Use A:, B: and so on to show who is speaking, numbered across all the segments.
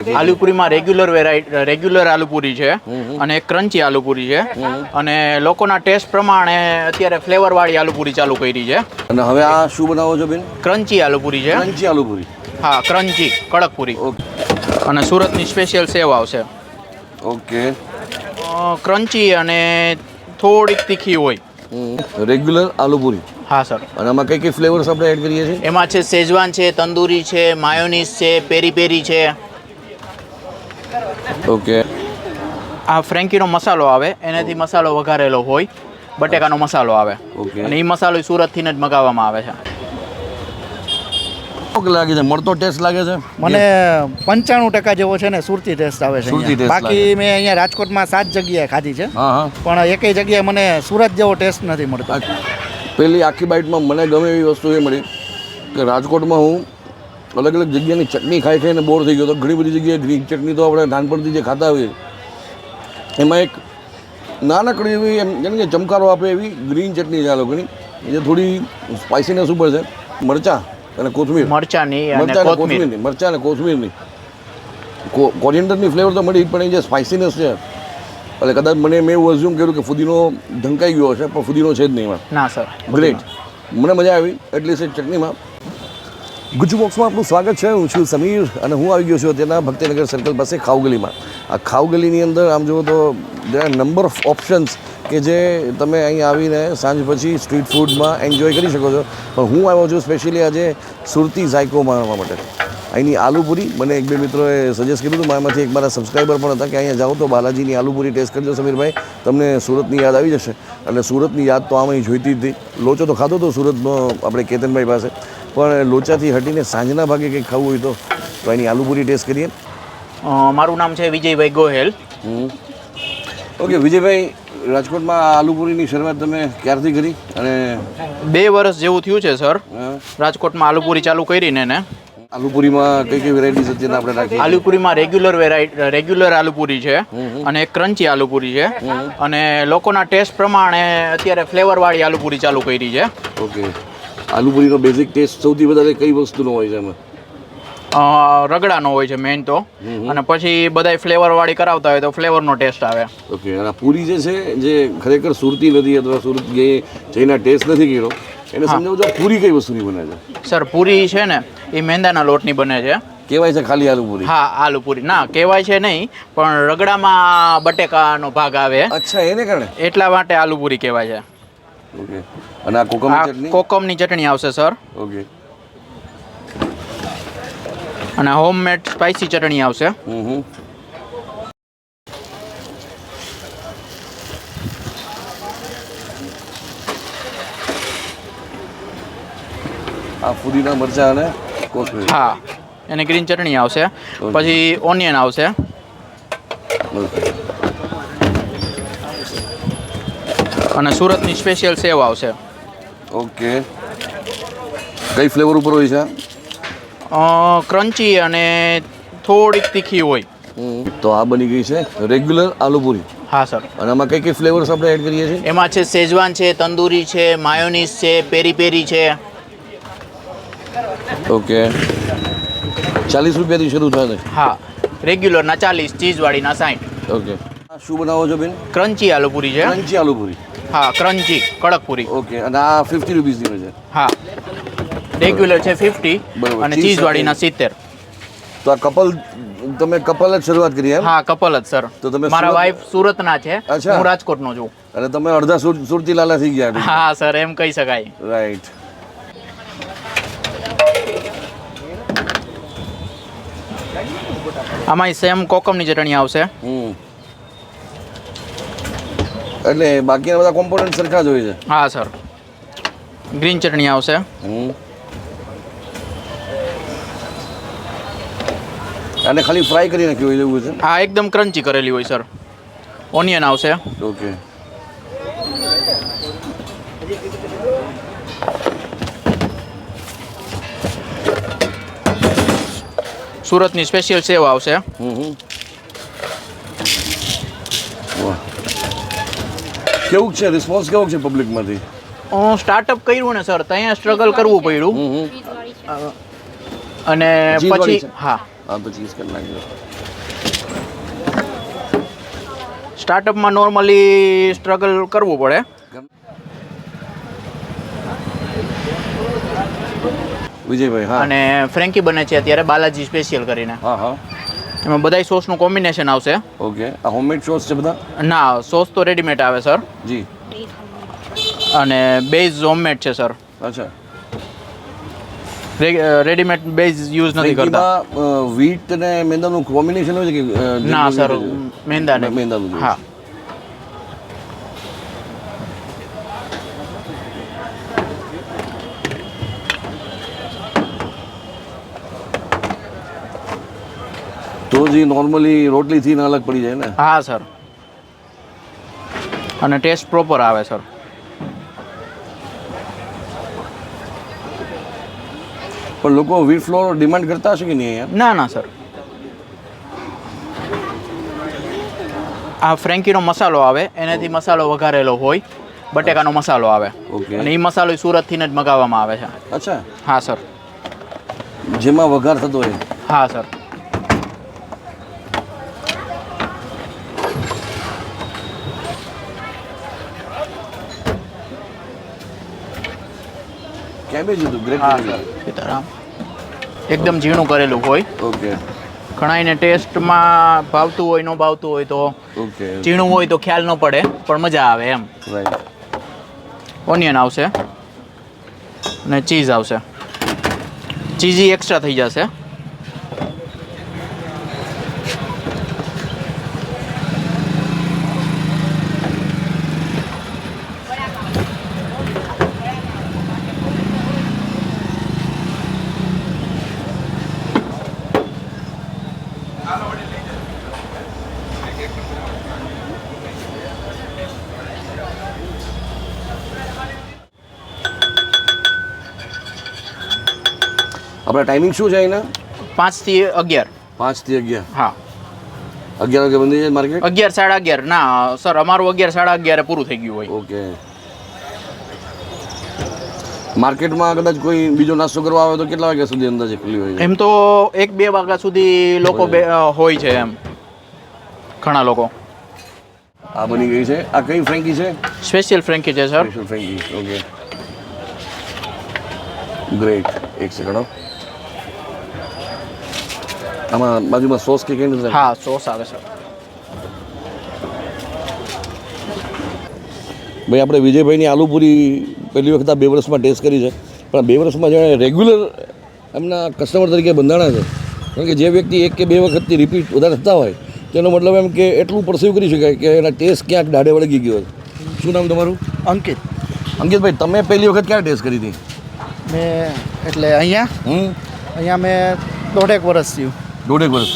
A: આલુપુરીમાં regular variety regular aloo puri છે અને crunchy આલુપુરી છે. અને લોકોના ટેસ્ટ પ્રમાણે અત્યારે ફ્લેવર વાળી આલુપુરી ચાલુ કરી છે.
B: અને હવે આ શું બનાવો છો બેન?
A: ક્રન્ચી આલુપુરી છે.
B: ક્રંચી આલુપુરી.
A: હા ક્રન્ચી
B: કડકપુરી.
A: અને સુરતની સ્પેશિયલ સેવ આવશે.
B: ઓકે.
A: ક્રન્ચી અને થોડીક તીખી હોય.
B: રેગ્યુલર આલુપુરી.
A: હા સર
B: અને આમાં કઈ કઈ ફ્લેવર્સ આપણે એડ કરીએ છીએ?
A: એમાં છે શેજવાન છે તંદૂરી છે માયોનીઝ છે પેરી પેરી છે.
B: ઓકે.
A: આ ફ્રેન્કીનો મસાલો આવે એનાથી મસાલો વઘારેલો હોય બટેકાનો મસાલો આવે.
B: ઓકે.
A: અને એ મસાલો સુરતથી જ મગાવવામાં આવે છે.
B: લાગે છે? મળતો ટેસ્ટ લાગે છે?
C: મને પંચાણું ટકા જેવો છે ને સુરતી ટેસ્ટ આવે છે બાકી મેં અહીંયા રાજકોટમાં સાત જગ્યાએ ખાધી છે.
B: હા હા.
C: પણ એકેય જગ્યાએ મને સુરત જેવો ટેસ્ટ નથી મળતો.
B: પેલી આખી બાઇટમાં મને ગમે એવી વસ્તુ એ મળી કે રાજકોટમાં હું અલગ અલગ જગ્યાની ચટણી ખાઈ ખાઈને બોર થઈ ગયો તો ઘણી બધી જગ્યાએ ગ્રીન ચટણી તો આપણે નાનપણથી જે ખાતા હોઈએ એમાં એક નાનકડી એવી એમ જેને કે ચમકારો આપે એવી ગ્રીન ચટણી છે આ લોકોની. જે થોડી સ્પાઇસીનેસ ઉપર છે. મરચાં અને કોથમીર.
A: મરચાની
B: મરચાં અને
A: કોથમીર.
B: કોથમીરની મરચાં અને કોથમીરની. કો કોરિએન્ડરની ફ્લેવર તો મળી પણ એ જે સ્પાઇસીનેસ છે. એટલે કદાચ મને મેં એવું અઝ્યુમ કર્યું કે ફુદીનો ઢંકાઈ ગયો હશે પણ ફુદીનો છે જ નહીં એમાં.
A: ના સર
B: ગ્રેટ મને મજા આવી એટલીસ્ટ ચટણીમાં. ગુજુ બોક્સમાં આપનું સ્વાગત છે. હું છું સમીર અને હું આવી ગયો છું અત્યારના ભક્તિનગર સર્કલ પાસે ખાઉગલીમાં. આ ખાઉગલીની અંદર આમ જુઓ તો there are number of options કે જે તમે અહીં આવીને સાંજ પછી સ્ટ્રીટ ફૂડમાં એન્જોય કરી શકો છો. પણ હું આવ્યો છું સ્પેશિયલી આજે સુરતી ઝાયકો માણવા માટે. અહીંની આલુપુરી મને એક બે મિત્રોએ સજેસ્ટ કર્યું હતું. મારામાંથી એક મારા સબસ્ક્રાઈબર પણ હતા કે અહીંયા જાઓ તો બાલાજીની આલુપુરી ટેસ્ટ કરજો સમીરભાઈ. તમને સુરતની યાદ આવી જશે. એટલે સુરતની યાદ તો આમાં જોઈતી જ હતી લોચો તો ખાધો હતો સુરતનો આપણે કેતનભાઈ પાસે. પણ લોચાથી હટીને સાંજના ભાગે કંઈક ખાવું હોય તો તો એની આલુપુરી ટેસ્ટ કરીએ.
A: મારું નામ છે વિજયભાઈ ગોહેલ
B: ઓકે વિજયભાઈ રાજકોટમાં આલુપુરીની શરૂઆત તમે ક્યારથી કરી? અને
A: બે વર્ષ જેવું થયું છે સર. રાજકોટમાં આલુપુરી ચાલુ કરીને ને.
B: આલુપુરીમાં કઈ કઈ વેરાયટીઝ અત્યારે આપણે રાખીએ
A: આલુપુરીમાં રેગ્યુલર વેરાયટી રેગ્યુલર આલુપુરી છે અને ક્રન્ચી આલુપુરી છે. અને લોકોના ટેસ્ટ પ્રમાણે અત્યારે ફ્લેવરવાળી આલુપુરી ચાલુ કરી છે.
B: ઓકે આલુપુરીનો બેઝિક ટેસ્ટ સૌથી વધારે કઈ વસ્તુનો હોય છે એમાં?
A: રગડાનો હોય છે મેઇન તો. અને પછી બધાય ફ્લેવર વાળી કરાવતા હોય તો ફ્લેવરનો ટેસ્ટ આવે.
B: ઓકે અને પૂરી જે છે જે ખરેખર સુરતી નથી અથવા સુરત ગઈ જઈને ટેસ્ટ નથી કર્યો એને સમજાવજો આ પૂરી કઈ વસ્તુની બને છે?
A: સર પૂરી છે ને એ મેંદાના લોટની બને છે.
B: કહેવાય છે ખાલી આલુપુરી
A: હા આલુ પૂરી. ના કહેવાય છે નહીં પણ રગડામાં બટેકાનો ભાગ આવે.
B: અચ્છા એને કારણે?
A: એટલા માટે આલુ પૂરી કહેવાય છે.
B: ઓકે. અને આ કોકમ
A: આ
B: ચટણી?
A: કોકમની ચટણી આવશે સર.
B: ઓકે.
A: અને હોમમેડ સ્પાઇસી ચટણી આવશે.
B: હમ હમ. આ ફુદીના મરચા અને કોથમીર.
A: હા એને ગ્રીન ચટણી આવશે. પછી ઓનિયન આવશે. અને સુરતની સ્પેશિયલ સેવ આવશે.
B: ઓકે. કઈ ફ્લેવર ઉપર હોય છે?
A: ક્રન્ચી અને થોડીક તીખી હોય.
B: તો આ બની ગઈ છે રેગ્યુલર આલુપુરી.
A: હા સર.
B: અને આમાં કઈ કઈ ફ્લેવર્સ આપણે એડ કરીએ છીએ?
A: એમાં છે શેજવાન છે તંદૂરી છે માયોનીઝ છે પેરી પેરી છે.
B: ઓકે. ચાલીસ રૂપિયાથી શરૂ થાય હા
A: હા રેગ્યુલરના ચાલીસ ચીઝવાળીના સાઠ
B: ઓકે. શું બનાવો છો બેન?
A: ક્રન્ચી આલુપુરી છે
B: ક્રંચી આલુપુરી.
A: હા ક્રન્ચી કડક પૂરી
B: ઓકે અને આ ફિફ્ટી રૂપીસની છે.
A: હા. રેગ્યુલર છે ફિફ્ટી. અને ચીઝવાળીના સિત્તેર.
B: તો આ કપલ તમે કપલ જ શરૂઆત કરી એમ?
A: હા કપલ જ સર.
B: તો તમે
A: મારા વાઈફ સુરતના છે. હું રાજકોટનો છું.
B: અને તમે અડધા સુર- સુરતી લાલા થઈ ગયા
A: હા સર એમ કહી શકાય.
B: રાઈટ
A: આમાં સેમ કોકમની ચટણી આવશે.
B: એટલે બાકીના બધા કોમ્પોનન્ટ સરખા જ હોય છે.
A: હા સર ગ્રીન ચટણી આવશે.
B: અને ખાલી ફ્રાય કરી નાખ્યું હોય એવું છે?
A: હા એકદમ ક્રન્ચી કરેલી હોય સર ઓનિયન આવશે.
B: ઓકે
A: સુરતની સ્પેશિયલ સેવ આવશે
B: કેવું છે? રિસ્પોન્સ કેવો છે પબ્લિકમાંથી હું
A: સ્ટાર્ટઅપ કર્યું ને સર ત્યાં સ્ટ્રગલ કરવું પડ્યું. અને પછી હા. સ્ટાર્ટઅપમાં નોર્મલી સ્ટ્રગલ કરવું પડે.
B: વિજયભાઈ હા.
A: અને ફ્રેન્કી બને છે અત્યારે બાલાજી સ્પેશિયલ કરીને.
B: હા હા.
A: એમાં બધાય સોસનું કોમ્બિનેશન આવશે.
B: ઓકે. આ હોમમેડ સોસ છે બધા?
A: ના સોસ તો રેડીમેડ આવે સર
B: જી.
A: અને બેઝ હોમમેડ છે સર
B: અચ્છા.
A: રેડીમેડ બેઝ યુઝ નથી કરતા.
B: વીટ અને મેંદાનું કોમ્બિનેશન હોય છે કે
A: ના સર? મેંદા નહીં
B: મેંદાનું.
A: હા.
B: તો જે નોર્મલી રોટલીથી ને અલગ પડી જાય ને?
A: હા સર અને ટેસ્ટ પ્રોપર આવે સર
B: પણ લોકો વીટ ફ્લોર ડિમાન્ડ કરતા હશે કે નહીં અહીંયા?
A: ના ના સર આ ફ્રેન્કીનો મસાલો આવે એનાથી મસાલો વઘારેલો હોય બટેકાનો મસાલો આવે.
B: ઓકે.
A: અને એ મસાલો સુરતથી જ મગાવવામાં આવે છે.
B: અચ્છા.
A: હા સર
B: જેમાં વઘાર થતો હોય.
A: હા સર
B: કેબેજ હતું ગ્રેટ
A: સીતારામ એકદમ ઝીણું કરેલું હોય.
B: ઓકે.
A: ઘણાઈને ટેસ્ટમાં ભાવતું હોય ન ભાવતું હોય તો
B: ઓકે
A: ઝીણું હોય તો ખ્યાલ ન પડે પણ મજા આવે એમ.
B: રાઈટ
A: ઓનિયન આવશે. અને ચીઝ આવશે. ચીઝી એક્સ્ટ્રા થઈ જશે.
B: આપણે ટાઈમિંગ શું છે અહીંના?
A: પાંચથી અગિયાર.
B: પાંચથી અગિયાર.
A: હા.
B: અગિયાર વાગે બંધ જાય માર્કેટ
A: અગિયાર સાડા અગિયાર. ના સર અમારું અગિયાર સાડા અગિયારે પૂરું થઈ ગયું હોય.
B: ઓકે. માર્કેટમાં કદાચ કોઈ બીજો નાસ્તો કરવા આવે તો કેટલા વાગ્યા સુધી અંદાજે ખુલ્લી હોય
A: એમ તો એક બે વાગ્યા સુધી લોકો હોય છે એમ. ઘણા લોકો.
B: આ બની ગઈ છે. આ કઈ ફ્રેન્કી છે?
A: સ્પેશિયલ ફ્રેન્કી છે sir
B: special frankie okay. Great એક સેકન્ડ. આમાં બાજુમાં સોસ કે નથી
A: હા સોસ આવે છે.
B: ભાઈ આપણે વિજયભાઈની આલુપુરી પહેલી વખત આ બે વર્ષમાં ટેસ્ટ કરી છે. પણ બે વર્ષમાં જાણે રેગ્યુલર એમના કસ્ટમર તરીકે બંધાણા છે. કારણ કે જે વ્યક્તિ એક કે બે વખતથી રિપીટ વધારે થતા હોય તેનો મતલબ એમ કે એટલું પરસીવ કરી શકાય કે એના ટેસ્ટ ક્યાંક દાડે વળગી ગયો શું નામ તમારું?
C: અંકિત.
B: અંકિતભાઈ તમે પહેલી વખત ક્યાં ટેસ્ટ કરી હતી?
C: મેં એટલે અહીંયા અહીંયા મેં દોઢેક વર્ષ થયું.
B: દોઢેક વર્ષ.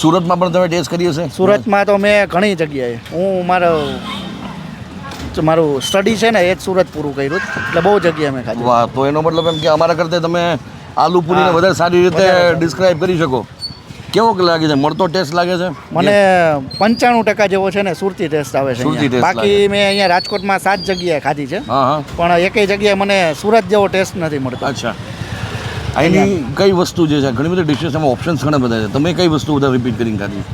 B: સુરતમાં પણ તમે ટેસ્ટ કરી હશે
C: સુરતમાં તો મેં ઘણી જગ્યાએ. હું મારો મારું સ્ટડી છે ને એ જ સુરત પૂરું કર્યું. એટલે બહુ જગ્યાએ મેં ખાધું.
B: વાહ તો એનો મતલબ એમ કે અમારા કરતા તમે આલુ પૂરીને વધારે સારી રીતે. ડિસ્ક્રાઇબ કરી શકો. કેવો લાગે છે? મળતો ટેસ્ટ લાગે છે?
C: મને પંચાણું ટકા જેવો છે ને સુરતી ટેસ્ટ આવે છે બાકી મેં અહીંયા રાજકોટમાં સાત જગ્યાએ ખાધી છે. પણ એકેય જગ્યાએ મને સુરત જેવો ટેસ્ટ નથી મળતો.
B: અચ્છા. અહીંની કઈ વસ્તુ જે છે? ઘણી બધી ડિશિસ એમાં ઓપ્શન્સ ઘણા બધા છે. તમે કઈ વસ્તુ વધારે રિપીટ કરીને ખાધી?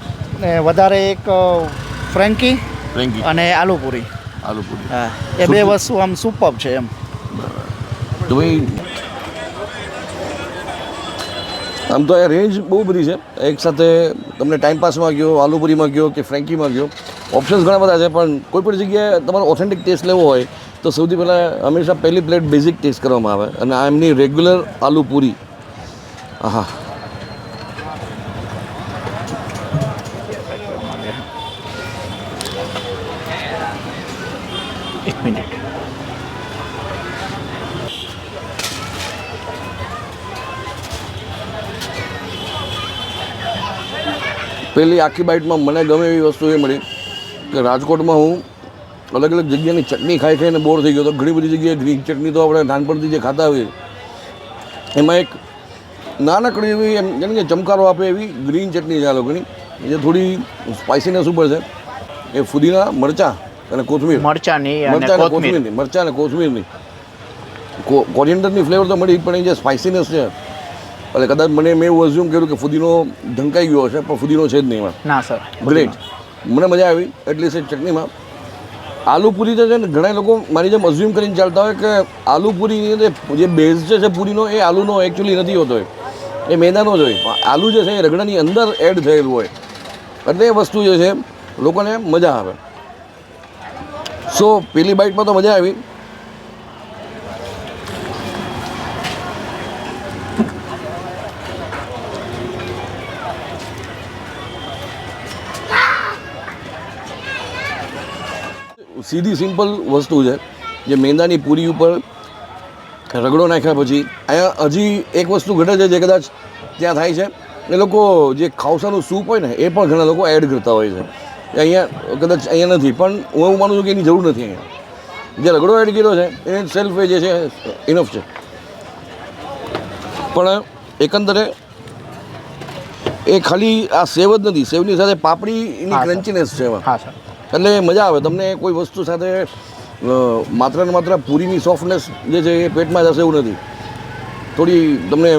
C: ને વધારે એક ફ્રેન્કી
B: ફ્રેન્કી
C: અને
B: આલુપુરી. આલુપુરી.
C: હા. એ બે વસ્તુ આમ સુપર છે એમ.
B: તો ભાઈ આમ તો એ રેન્જ બહુ બધી છે. એક સાથે તમને ટાઈમ પાસમાં ગયો આલુપુરીમાં ગયો કે ફ્રેન્કીમાં ગયો. ઓપ્શન્સ ઘણા બધા છે પણ કોઈ પણ જગ્યાએ તમારો ઓથેન્ટિક ટેસ્ટ લેવો હોય તો સૌથી પહેલાં હંમેશા પહેલી પ્લેટ બેઝિક ટેસ્ટ કરવામાં આવે અને આ એમની રેગ્યુલર આલુ પૂરી. હા
A: એક મિનિટ.
B: પહેલી આખી બાઇટમાં મને ગમે એવી વસ્તુ એ મળી કે રાજકોટમાં હું અલગ અલગ જગ્યાની ચટણી ખાઈ ખાઈને બોર થઈ ગયો તો ઘણી બધી જગ્યાએ ગ્રીન ચટણી તો આપણે નાનપણથી જે ખાતા હોઈએ. એમાં એક નાનકડી એવી એમ જેમ કે ચમકારો આપે એવી ગ્રીન ચટણી છે આ લોકોની. જે થોડી સ્પાઇસીનેસ ઉપર છે. એ ફુદીના મરચાં અને કોથમીર.
A: મરચાની
B: મરચાં કોથમીરની મરચાં અને કોથમીરની. કોરિયન્ડરની ફ્લેવર તો મળી પણ એ જે સ્પાઇસીનેસ છે. એટલે કદાચ મને મેં એવું અઝ્યુમ કર્યું કે ફુદીનો ઢંકાઈ ગયો હશે પણ ફુદીનો છે જ નહીં એમાં.
A: ના સર
B: ગ્રેટ મને મજા આવી એટલીસ્ટ ચટણીમાં આલુ પૂરી તો છે ને ઘણા લોકો મારી જેમ અઝ્યુમ કરીને ચાલતા હોય કે આલુપૂરીની જે બેઝ છે છે પૂરીનો, એ આલુનો એકચ્યુઅલી નથી હોતો એ. એ મેદાનો જ હોય. પણ આલુ જે છે એ રગડાની અંદર એડ થયેલું હોય. એટલે એ વસ્તુ જે છે, લોકોને મજા આવે. સો પેલી બાઇટમાં તો મજા આવી. સીધી સિમ્પલ વસ્તુ છે જે મેંદાની પૂરી ઉપર રગડો નાખ્યા પછી અહીંયા હજી એક વસ્તુ ઘટે છે જે કદાચ ત્યાં થાય છે. એ લોકો જે ખાવસાનું સૂપ હોય ને એ પણ ઘણા લોકો એડ કરતા હોય છે. અહીંયા કદાચ અહીંયા નથી પણ હું એવું માનું છું કે એની જરૂર નથી અહીંયા. જે રગડો એડ કર્યો છે એ સેલ્ફ જે છે ઇનફ છે. પણ એકંદરે એ ખાલી આ સેવ જ નથી સેવની સાથે પાપડીની ક્રન્ચીનેસ છે એમાં.
A: હા સર.
B: એટલે મજા આવે. તમને કોઈ વસ્તુ સાથે માત્ર ને માત્ર પૂરીની સોફ્ટનેસ જે છે એ પેટમાં જશે એવું નથી. થોડી તમને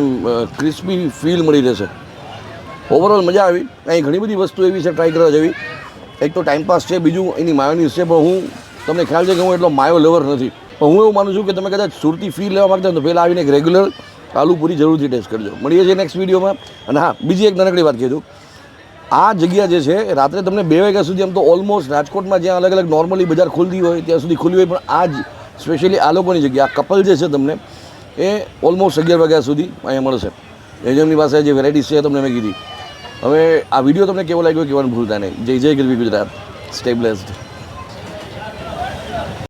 B: ક્રિસ્પી ફીલ મળી રહેશે. ઓવરઓલ મજા આવી. અહીં ઘણી બધી વસ્તુ એવી છે ટ્રાય કરવા જેવી. એક તો ટાઈમપાસ છે, બીજું એની માયોનીઝ છે, પણ હું, તમને ખ્યાલ છે કે હું એટલો માયો લેવર નથી. પણ હું એવું માનું છું કે તમે કદાચ સુરતી ફી લેવા માગતા તો પહેલાં આવીને એક રેગ્યુલર આલુ પૂરી જરૂરથી ટેસ્ટ કરજો. મળીએ છીએ નેક્સ્ટ વિડીયોમાં અને હા, બીજી એક નાનકડી વાત કીધું આ જગ્યા જે છે, રાત્રે તમને બે વાગ્યા સુધી આમ તો ઓલમોસ્ટ રાજકોટમાં જ્યાં અલગ અલગ નોર્મલી બજાર ખુલતી હોય, ત્યાં સુધી ખુલ્લી હોય, પણ આ જ સ્પેશિયલી આ લોકોની જગ્યા, આ કપલ જે છે તમને, એ ઓલમોસ્ટ અગિયાર વાગ્યા સુધી અહીંયા મળશે. એ જેમની પાસે જે વેરાયટીઝ છે તમને મેં કીધી. હવે આ વીડિયો તમને કેવો લાગ્યો કહેવાનું ભૂલતા નહીં. જય જય ગરવી ગુજરાત. સ્ટેબલેસ્ડ